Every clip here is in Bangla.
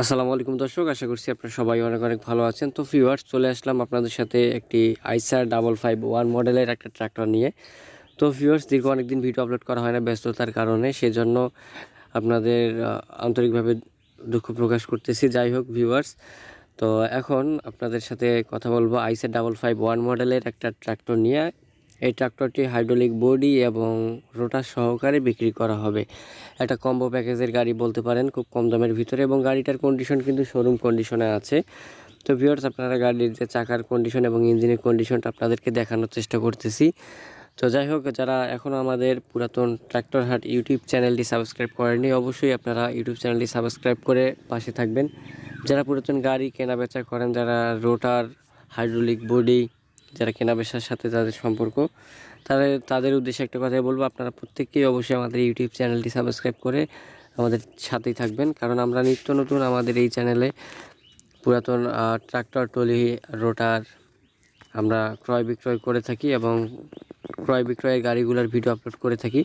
আসসালামু আলাইকুম দর্শক, আশা করছি আপনারা সবাই অনেক অনেক ভালো আছেন। তো ভিউয়ার্স চলে আসলাম আপনাদের সাথে একটি আইসার ডাবল ফাইভ ওয়ান মডেলের একটা ট্র্যাক্টর নিয়ে। তো ভিউয়ার্স দীর্ঘ অনেকদিন ভিডিও আপলোড করা হয় না ব্যস্ততার কারণে, সেজন্য আপনাদের আন্তরিকভাবে দুঃখ প্রকাশ করতেছি। যাই হোক ভিউয়ার্স তো এখন আপনাদের সাথে কথা বলব আইসার ডাবল ফাইভ ওয়ান মডেলের একটা ট্র্যাক্টর নিয়ে। এই ট্রাক্টরটি হাইড্রোলিক বডি এবং রোটার সহকারে বিক্রি করা হবে। একটা কম্বো প্যাকেজের গাড়ি বলতে পারেন, খুব কম দামের ভিতরে এবং গাড়িটার কন্ডিশন কিন্তু শোরুম কন্ডিশনে আছে। তো ভিউয়ার্স আপনারা গাড়ির যে চাকার কন্ডিশন এবং ইঞ্জিনের কন্ডিশনটা আপনাদেরকে দেখানোর চেষ্টা করতেছি। তো যাই হোক, যারা এখনও আমাদের পুরাতন ট্র্যাক্টর হাট ইউটিউব চ্যানেলটি সাবস্ক্রাইব করেননি, অবশ্যই আপনারা ইউটিউব চ্যানেলটি সাবস্ক্রাইব করে পাশে থাকবেন। যারা পুরাতন গাড়ি কেনা বেচা করেন, যারা রোটার, হাইড্রোলিক বডি যারা কেনা বেচার সাথে তাদের সম্পর্ক তাদের তাদের উদ্দেশ্যে একটা কথাই বলব, আপনারা প্রত্যেককেই অবশ্যই আমাদের ইউটিউব চ্যানেলটি সাবস্ক্রাইব করে আমাদের সাথেই থাকবেন। কারণ আমরা নিত্য নতুন আমাদের এই চ্যানেলে পুরাতন ট্রাক্টর টলি রোটার আমরা ক্রয় বিক্রয় করে থাকি এবং ক্রয় বিক্রয়ের গাড়িগুলোর ভিডিও আপলোড করে থাকি।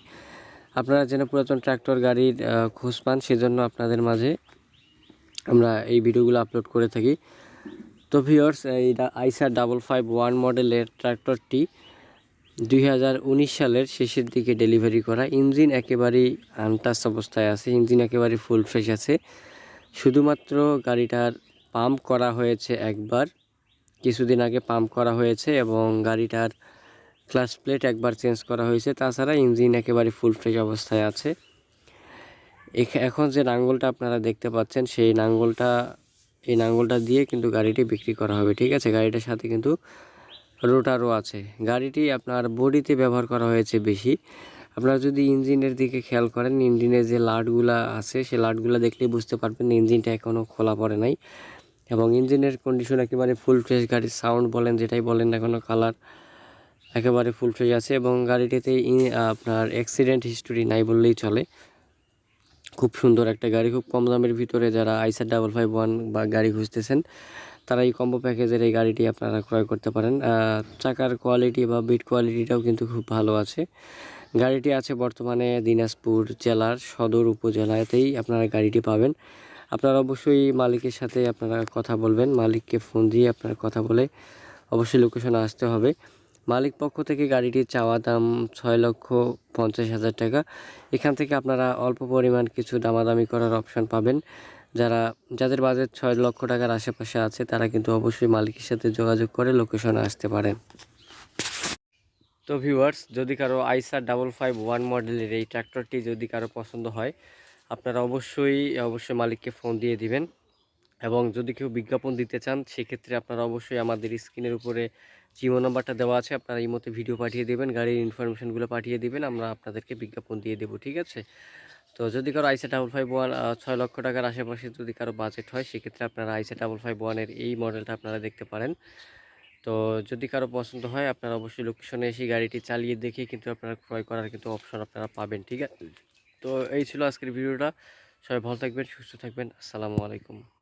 আপনারা যেন পুরাতন ট্রাক্টর গাড়ির খোঁজ পান, সেজন্য আপনাদের মাঝে আমরা এই ভিডিওগুলো আপলোড করে থাকি। তো ভিওর্স এই আইসার ডাবল ফাইভ ওয়ান মডেলের ট্রাক্টরটি দুই হাজার উনিশ সালের শেষের দিকে ডেলিভারি করা। ইঞ্জিন একেবারেই আনটাচ অবস্থায় আছে, ইঞ্জিন একেবারে ফুল ফ্রেশ আছে। শুধুমাত্র গাড়িটার পাম্প করা হয়েছে একবার, কিছুদিন আগে পাম্প করা হয়েছে এবং গাড়িটার ক্লাস প্লেট একবার চেঞ্জ করা হয়েছে। তাছাড়া ইঞ্জিন একেবারে ফুল ফ্রেশ অবস্থায় আছে। এখ- এখন যে নাঙ্গলটা আপনারা দেখতে পাচ্ছেন, সেই নাঙ্গলটা এই নাঙ্গলটা দিয়ে কিন্তু গাড়িটি বিক্রি করা হবে, ঠিক আছে? গাড়িটার সাথে কিন্তু রোটারও আছে। গাড়িটি আপনার বডিতে ব্যবহার করা হয়েছে বেশি। আপনারা যদি ইঞ্জিনের দিকে খেয়াল করেন, ইঞ্জিনের যে লাটগুলা আছে সেই লাটগুলা দেখলেই বুঝতে পারবেন ইঞ্জিনটা এখনও খোলা পড়ে নাই এবং ইঞ্জিনের কন্ডিশন একেবারে ফুল ফ্রেশ গাড়ির সাউন্ড বলেন, যেটাই বলেন না কোনো কালার একেবারে ফুল ফ্রেশ আছে এবং গাড়িটিতে আপনার অ্যাক্সিডেন্ট হিস্টোরি নাই বললেই চলে। খুব সুন্দর একটা গাড়ি, খুব কম দামের ভিতরে যারা আইসার ডাবল ফাইভ ওয়ান বা গাড়ি খুঁজতেছেন, তারা এই কম্বো প্যাকেজের এই গাড়িটি আপনারা ক্রয় করতে পারেন। চাকার কোয়ালিটি বা বিট কোয়ালিটিটাও কিন্তু খুব ভালো আছে। গাড়িটি আছে বর্তমানে দিনাজপুর জেলার সদর উপজেলাতেই আপনারা গাড়িটি পাবেন। আপনারা অবশ্যই মালিকের সাথে আপনারা কথা বলবেন, মালিককে ফোন দিয়ে আপনারা কথা বলে অবশ্যই লোকেশনে আসতে হবে। মালিক পক্ষ থেকে গাড়িটির চাওয়া দাম ছয় লক্ষ পঞ্চাশ হাজার টাকা। এখান থেকে আপনারা অল্প পরিমাণ কিছু দামাদামি করার অপশন পাবেন। যারা, যাদের বাজেট ছয় লক্ষ টাকার আশেপাশে আছে, তারা কিন্তু অবশ্যই মালিকের সাথে যোগাযোগ করে লোকেশনে আসতে পারেন। তো ভিউয়ার্স, যদি কারও আইসার ডাবল ফাইভ ওয়ান মডেলের এই ট্র্যাক্টরটি যদি কারও পছন্দ হয়, আপনারা অবশ্যই অবশ্যই মালিককে ফোন দিয়ে দিবেন। এবং যদি কেউ বিজ্ঞাপন দিতে চান, সেক্ষেত্রে আপনারা অবশ্যই আমাদের স্ক্রিনের উপরে জিও নাম্বারটা দেওয়া আছে। আপনারা এই মতো ভিডিও পাঠিয়ে দেবেন, গাড়ির ইনফরমেশনগুলো পাঠিয়ে দিবেন, আমরা আপনাদেরকে বিজ্ঞাপন দিয়ে দেবো, ঠিক আছে? তো যদি কারও আইসে ডাবল ফাইভ ওয়ান ছয় লক্ষ টাকার আশেপাশে যদি কারও বাজেট হয়, সেক্ষেত্রে আপনারা আইসে ডাবল ফাইভ ওয়ানের এই মডেলটা আপনারা দেখতে পারেন। তো যদি কারও পছন্দ হয়, আপনারা অবশ্যই লোকেশনে এসে গাড়িটি চালিয়ে দেখে কিন্তু আপনারা ক্রয় করার কিন্তু অপশন আপনারা পাবেন, ঠিক আছে? তো এই ছিল আজকের ভিডিওটা। সবাই ভালো থাকবেন, সুস্থ থাকবেন। আসসালামু আলাইকুম।